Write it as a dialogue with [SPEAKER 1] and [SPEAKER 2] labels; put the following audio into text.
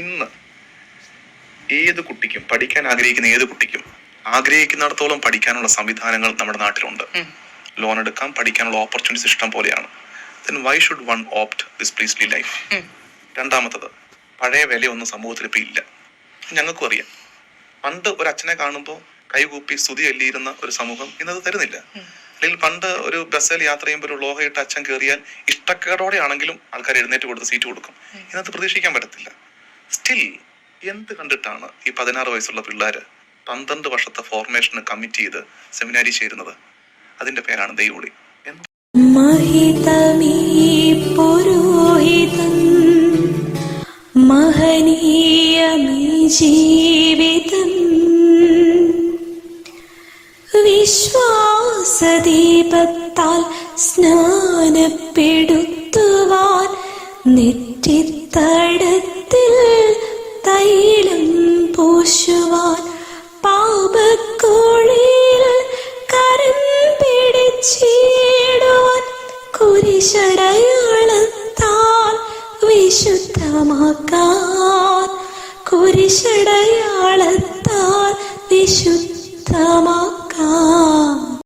[SPEAKER 1] ഇന്ന് ഏത് കുട്ടിക്കും പഠിക്കാൻ ആഗ്രഹിക്കുന്ന ഏത് കുട്ടിക്കും ആഗ്രഹിക്കുന്നിടത്തോളം പഠിക്കാനുള്ള സംവിധാനങ്ങൾ നമ്മുടെ നാട്ടിലുണ്ട്. ലോൺ എടുക്കാം പഠിക്കാനുള്ള ഓപ്പർച്യൂണിറ്റീസ് ഇഷ്ടം പോലെയാണ്. Then why should one opt this priestly life രണ്ടാമത്തത് പഴയ വിലയൊന്നും സമൂഹത്തിൽ ഇപ്പം ഇല്ല. ഞങ്ങൾക്കും അറിയാം. പണ്ട് ഒരു അച്ഛനെ കാണുമ്പോൾ കൈകൂപ്പി സ്തുതി അല്ലിയിരുന്ന ഒരു സമൂഹം ഇന്നത് തരുന്നില്ല. അല്ലെങ്കിൽ പണ്ട് ഒരു ബസ്സിൽ യാത്ര ചെയ്യുമ്പോൾ ഒരു ലോഹയിട്ട് അച്ഛൻ കയറിയാൽ ഇഷ്ടക്കേടോടെ ആണെങ്കിലും ആൾക്കാർ എഴുന്നേറ്റ് കൊടുത്ത് സീറ്റ് കൊടുക്കും. ഇന്നത്തെ പ്രതീക്ഷിക്കാൻ പറ്റത്തില്ല. സ്റ്റിൽ എന്ത് കണ്ടിട്ടാണ് ഈ പതിനാറ് വയസ്സുള്ള പിള്ളേർ പന്ത്രണ്ട് വർഷത്തെ ഫോർമേഷന് കമ്മിറ്റ് ചെയ്ത് സെമിനാരി ചേരുന്നത്? അതിന്റെ പേരാണ് ദൈവളി
[SPEAKER 2] മഹനീയമീ ജീവിതം വിശ്വാസദീപത്താൽ സ്നാനപ്പെടുത്തുവാൻ നെറ്റിത്തടത്ത് തൈലം പൂശുവാൻ പാപക്കുഴിയിൽ കരം പിടിച്ചിടുവാൻ കുരിശടയാളത്താൽ വിശുദ്ധമാക്കാൻ കുരിശടയാളത്താൽ വിശുദ്ധമാക്കാൻ